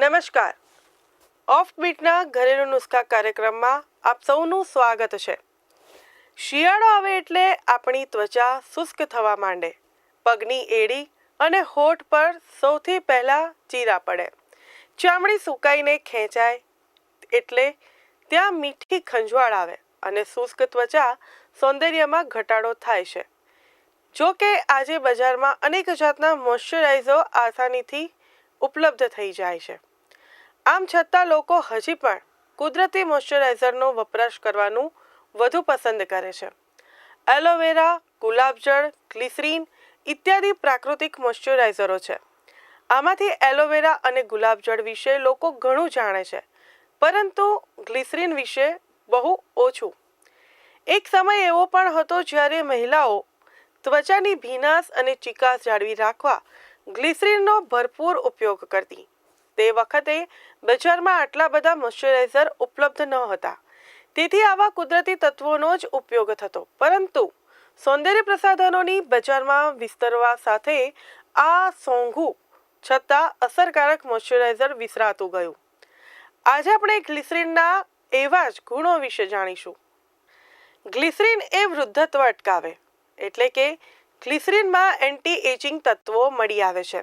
નમસ્કાર. ઓફ બીટના ઘરેલું નુસ્ખા કાર્યક્રમમાં આપ સૌનું સ્વાગત છે. શિયાળો આવે એટલે આપણી ત્વચા શુષ્ક થવા માંડે. પગની એડી અને હોઠ પર સૌથી પહેલાં ચીરા પડે. ચામડી સુકાઈને ખેંચાય એટલે ત્યાં મીઠી ખંજવાળ આવે અને શુષ્ક ત્વચા સૌંદર્યમાં ઘટાડો થાય છે. જો કે આજે બજારમાં અનેક જાતના મોઇશ્ચરાઇઝો આસાનીથી ઉપલબ્ધ થઈ જાય છે. આમ છતાં લોકો હજી પણ કુદરતી મોઇશ્ચરાઇઝરનો વપરાશ કરવાનું વધુ પસંદ કરે છે. એલોવેરા, ગુલાબજળ, ગ્લિસરીન ઇત્યાદિ પ્રાકૃતિક મોઇશ્ચરાઇઝરો છે. આમાંથી એલોવેરા અને ગુલાબજળ વિશે લોકો ઘણું જાણે છે, પરંતુ ગ્લિસરીન વિશે બહુ ઓછું. એક સમય એવો પણ હતો જ્યારે મહિલાઓ ત્વચાની ભીનાશ અને ચિકાસ જાળવી રાખવા ગ્લિસરીનનો ભરપૂર ઉપયોગ કરતી. તે વખતે બજારમાં આટલા બધા મોઇશ્ચરાઇઝર ઉપલબ્ધ ન હતા. તેથી આવા કુદરતી તત્વોનો જ ઉપયોગ થતો. પરંતુ સૌંદર્ય પ્રસાધનોની બજારમાં વિસ્તરવા સાથે આ સોંઘું છતાં અસરકારક મોઇશ્ચરાઇઝર વિસરાતું ગયું. આજે આપણે ગ્લિસરીનના એવા જ ગુણો વિશે જાણીશું. ગ્લિસરીન એ વૃદ્ધત્વ અટકાવે, એટલે કે ગ્લિસરીનમાં એન્ટી એજિંગ તત્વો મળી આવે છે,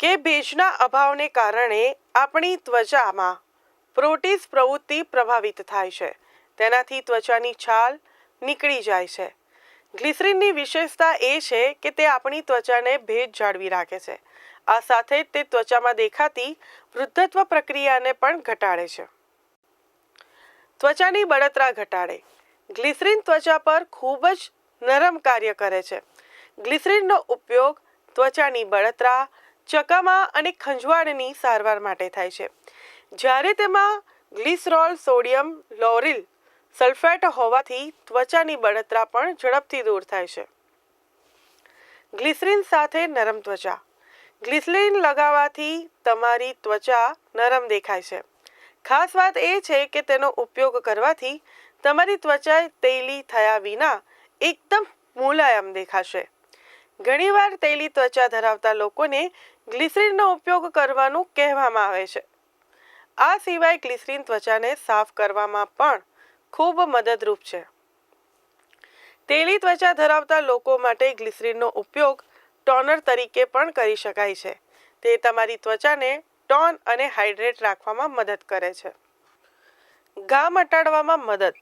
કે ભેજના અભાવને કારણે આપણી ત્વચામાં પ્રોટીઝ પ્રવૃત્તિ પ્રભાવિત થાય છે. તેનાથી ત્વચાની છાલ નીકળી જાય છે. ગ્લિસરીનની વિશેષતા એ છે કે તે આપણી ત્વચાને ભેજ જાળવી રાખે છે. આ સાથે તે ત્વચામાં દેખાતી વૃદ્ધત્વ પ્રક્રિયાને પણ ઘટાડે છે. ત્વચાની બળતરા ઘટાડે. ગ્લિસરીન ત્વચા પર ખૂબ જ નરમ કાર્ય કરે છે. ગ્લિસરીનનો ઉપયોગ ત્વચાની બળતરા ચકામા અને ખંજવાળની સારવાર માટે થાય છે. જ્યારે તેમાં ગ્લિસરોલ, સોડિયમ, લોરિલ સલ્ફેટ હોવાથી ત્વચાની બળતરા પણ ઝડપથી દૂર થાય છે. ગ્લિસરીન સાથે નરમ ત્વચા. ગ્લિસરીન લગાવવાથી તમારી ત્વચા નરમ દેખાય છે. ખાસ વાત એ છે કે તેનો ઉપયોગ કરવાથી તમારી ત્વચા તેલી થયા વિના એકદમ મુલાયમ દેખાશે. ઘણીવાર તેલી ત્વચા ધરાવતા લોકોને ગ્લિસરીનનો ઉપયોગ કરવાનું કહેવામાં આવે છે. આ સિવાય ગ્લિસરીન ત્વચાને સાફ કરવામાં પણ ખૂબ મદદરૂપ છે. તેલી ત્વચા ધરાવતા લોકો માટે ગ્લિસરીનનો ઉપયોગ ટોનર તરીકે પણ કરી શકાય છે. તે તમારી ત્વચાને ટોન અને હાઇડ્રેટ રાખવામાં મદદ કરે છે. ઘા અટાડવામાં મદદ.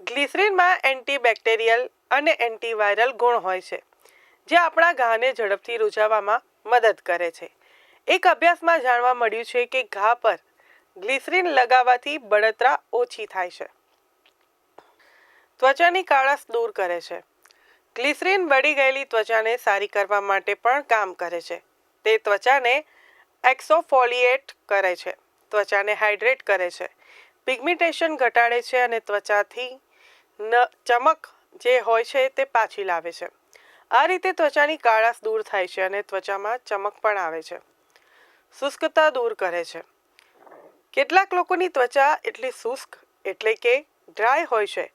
ગ્લિસરીનમાં એન્ટીબેક્ટેરિયલ અને એન્ટીવાયરલ ગુણ હોય છે, જે આપણા ઘાને ઝડપથી રૂઝાવવામાં મદદ કરે છે. એક અભ્યાસમાં જાણવા મળ્યું છે કે ઘા પર ગ્લિસરીન લગાવવાથી બળતરા ઓછી થાય છે. ત્વચાની કાળાશ દૂર કરે છે. ગ્લિસરીન બળી ગયેલી ત્વચાને સારી કરવા માટે પણ કામ કરે છે. તે ત્વચાને એક્સોફોલિએટ કરે છે. ત્વચાને હાઇડ્રેટ કરે છે. પિગમિટેશન ઘટાડે છે અને ત્વચાથી ન ચમક જે હોય છે તે પાછી લાવે છે. આ રીતે ત્વચાની કાળાશ દૂર થાય છે અને ત્વચામાં ચમક પણ આવે છે. શુષ્કતા દૂર કરે છે. કેટલાક લોકોની ત્વચા એટલી શુષ્ક એટલે કે ડ્રાય હોય છે.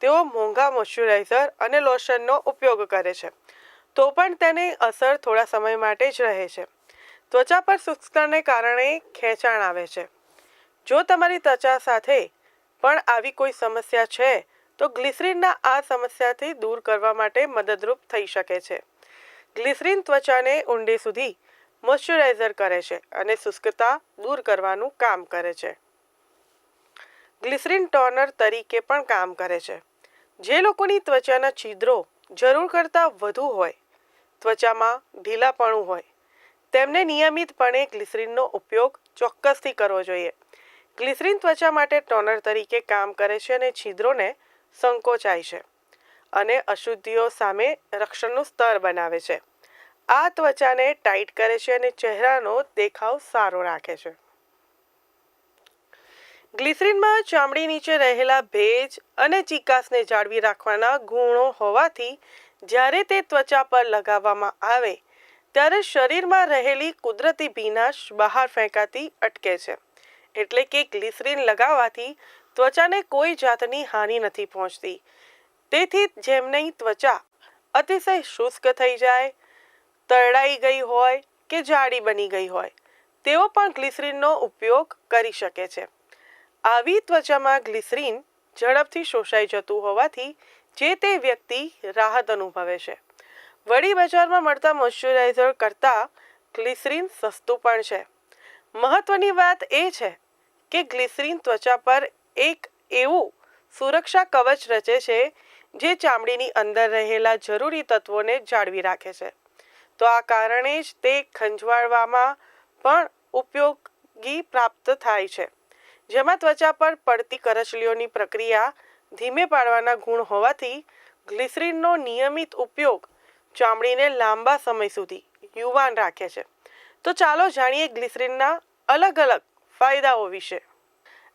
તેઓ મોંઘા મોઇશ્ચરાઇઝર અને લોશનનો ઉપયોગ કરે છે. તો પણ તેની અસર થોડા સમય માટે જ રહે છે. ત્વચા પર શુષ્કતાને કારણે ખેંચાણ આવે છે. જો તમારી ત્વચા સાથે પણ આવી કોઈ સમસ્યા છે તો ગ્લિસરીનના આ સમસ્યાથી દૂર કરવા માટે મદદરૂપ થઈ શકે છે. ગ્લિસરીન ત્વચાને ઊંડે સુધી મોઇશ્ચરાઇઝર કરે છે અને શુષ્કતા દૂર કરવાનું કામ કરે છે. ગ્લિસરીન ટોનર તરીકે પણ કામ કરે છે. જે લોકોની ત્વચાના છિદ્રો જરૂર કરતાં વધુ હોય, ત્વચામાં ઢીલાપણું હોય, તેમને નિયમિતપણે ગ્લિસરીનનો ઉપયોગ ચોક્કસથી કરવો જોઈએ. ગ્લિસરીન ત્વચા માટે ટોનર તરીકે કામ કરે છે અને છિદ્રોને સંકોચાય છે અને અશુદ્ધિઓ સામે રક્ષણનું સ્તર બનાવે છે. આ ત્વચાને ટાઈટ કરે છે અને ચહેરાનો દેખાવ સારો રાખે છે. ગ્લિસરીનમાં ચામડી નીચે રહેલા ભેજ અને ચિકાસને જાળવી રાખવાના ગુણો હોવાથી જ્યારે તે ત્વચા પર લગાવવામાં આવે, ત્યારે શરીરમાં રહેલી કુદરતી ભીનાશ બહાર ફેંકાતી અટકે છે. એટલે કે ગ્લિસરીન લગાવવાથી ત્વચાને કોઈ જાતની હાનિ નથી પહોંચતી. તેથી જેમની ત્વચા અતિશય શુષ્ક થઈ જાય, તરડાઈ ગઈ હોય કે જાડી બની ગઈ હોય, તેઓ પણ ગ્લિસરીનનો ઉપયોગ કરી શકે છે. આવી ત્વચામાં ગ્લિસરીન ઝડપથી શોષાઈ જતું હોવાથી જે તે વ્યક્તિ રાહત અનુભવે છે. વળી બજારમાં મળતા મોઇશ્ચરાઇઝર કરતાં ગ્લિસરીન સસ્તું પણ છે. મહત્વની વાત એ છે કે ગ્લિસરીન ત્વચા પર એક એવું સુરક્ષા કવચ રચે છે જે ચામડીની અંદર રહેલા જરૂરી તત્વોને જાળવી રાખે છે. તો આ કારણે જ તે ખંજવાળવામાં પણ ઉપયોગી પ્રાપ્ત થાય છે. જેમાં ત્વચા પર પડતી કરચલીઓની પ્રક્રિયા ધીમે પાડવાના ગુણ હોવાથી ગ્લિસરીનનો નિયમિત ઉપયોગ ચામડીને લાંબા સમય સુધી યુવાન રાખે છે. તો ચાલો જાણીએ ગ્લિસરીનના અલગ અલગ ફાયદાઓ વિશે.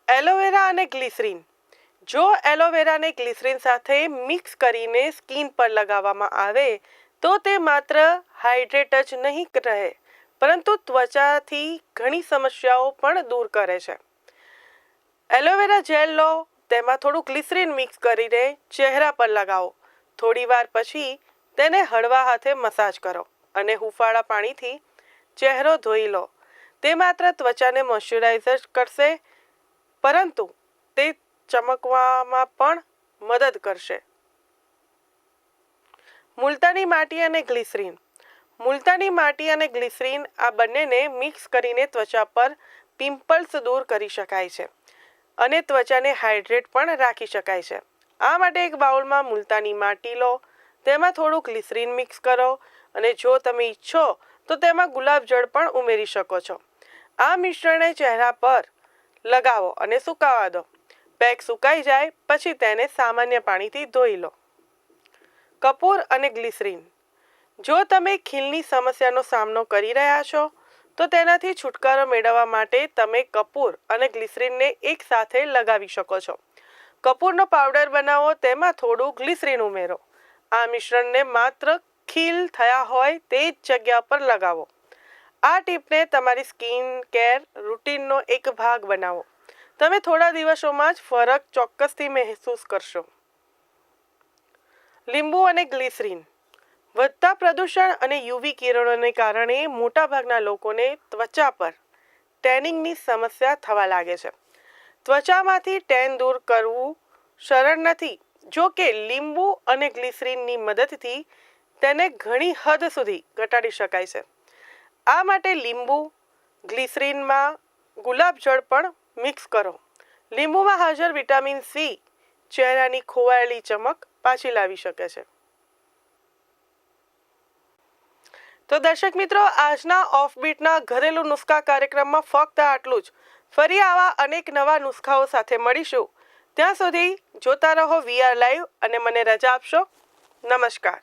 એલોવેરા અને ગ્લિસરીન. જો એલોવેરાને ગ્લિસરીન સાથે મિક્સ કરીને સ્કિન પર લગાવવામાં આવે, તો તે માત્ર હાઇડ્રેટ જ નહીં રહે, પરંતુ ત્વચાથી ઘણી સમસ્યાઓ પણ દૂર કરે છે. એલોવેરા જેલ લો, તેમાં થોડું ગ્લિસરીન મિક્સ કરીને ચહેરા પર લગાવો. થોડીવાર પછી તેને હળવા હાથે મસાજ કરો અને હુંફાળા પાણીથી ચહેરો ધોઈ લો. તે માત્ર ત્વચાને મોઇશ્ચરાઇઝર કરશે પરંતુ તે ચમકવામાં પણ મદદ કરશે. મુલતાની માટી અને ગ્લિસરીન. મુલતાની માટી અને ગ્લિસરીન આ બંનેને મિક્સ કરીને ત્વચા પર પિમ્પલ્સ દૂર કરી શકાય છે અને ત્વચાને હાઇડ્રેટ પણ રાખી શકાય છે. આ માટે એક બાઉલમાં મુલતાની માટી લો, તેમાં થોડું ગ્લિસરીન મિક્સ કરો અને જો તમે ઈચ્છો તો તેમાં ગુલાબજળ પણ ઉમેરી શકો છો. આ મિશ્રણને ચહેરા પર લગાવો અને સુકાવા દો. પેક સુકાઈ જાય, પછી તેને સામાન્ય પાણીથી ધોઈ લો. કપૂર અને ગ્લિસરીન. જો તમે ખીલની સમસ્યાનો સામનો કરી રહ્યા છો, તો તેનાથી છુટકારો મેળવવા માટે તમે કપૂર અને ગ્લિસરીનને એકસાથે લગાવી શકો છો. કપૂરનો પાવડર બનાવો, તેમાં થોડું ગ્લિસરીન ઉમેરો. આ મિશ્રણને માત્ર ખીલ થયા હોય તે જ જગ્યા પર લગાવો. આ ટીપને તમારી સ્કિન કેર રૂટીનનો એક ભાગ બનાવો. તમે થોડા દિવસોમાં જ ફરક ચોક્કસથી મહેસૂસ કરશો. લીંબુ અને ગ્લિસરીન. વધતા પ્રદૂષણ અને યુવી કિરણોને કારણે મોટાભાગના લોકોને ત્વચા પર ટેનિંગની સમસ્યા થવા લાગે છે. ત્વચામાંથી ટેન દૂર કરવું સરળ નથી. જો કે લીંબુ અને ગ્લિસરીનની મદદથી તેને ઘણી હદ સુધી ઘટાડી શકાય છે. આ માટે લીંબુ, ગ્લિસરીનમાં ગુલાબજળ પણ મિક્સ કરો. લીંબુમાં હાજર વિટામિન સી ચહેરાની ખોવાયેલી ચમક પાછી લાવી શકે છે. તો દર્શક મિત્રો, આજના ઓફબીટના ઘરેલું નુસ્ખા કાર્યક્રમમાં ફક્ત આટલું જ. ફરી આવા અનેક નવા નુસ્ખાઓ સાથે મળીશું. ત્યાં સુધી જોતા રહો વીઆર લાઈવ અને મને રજા આપશો. નમસ્કાર.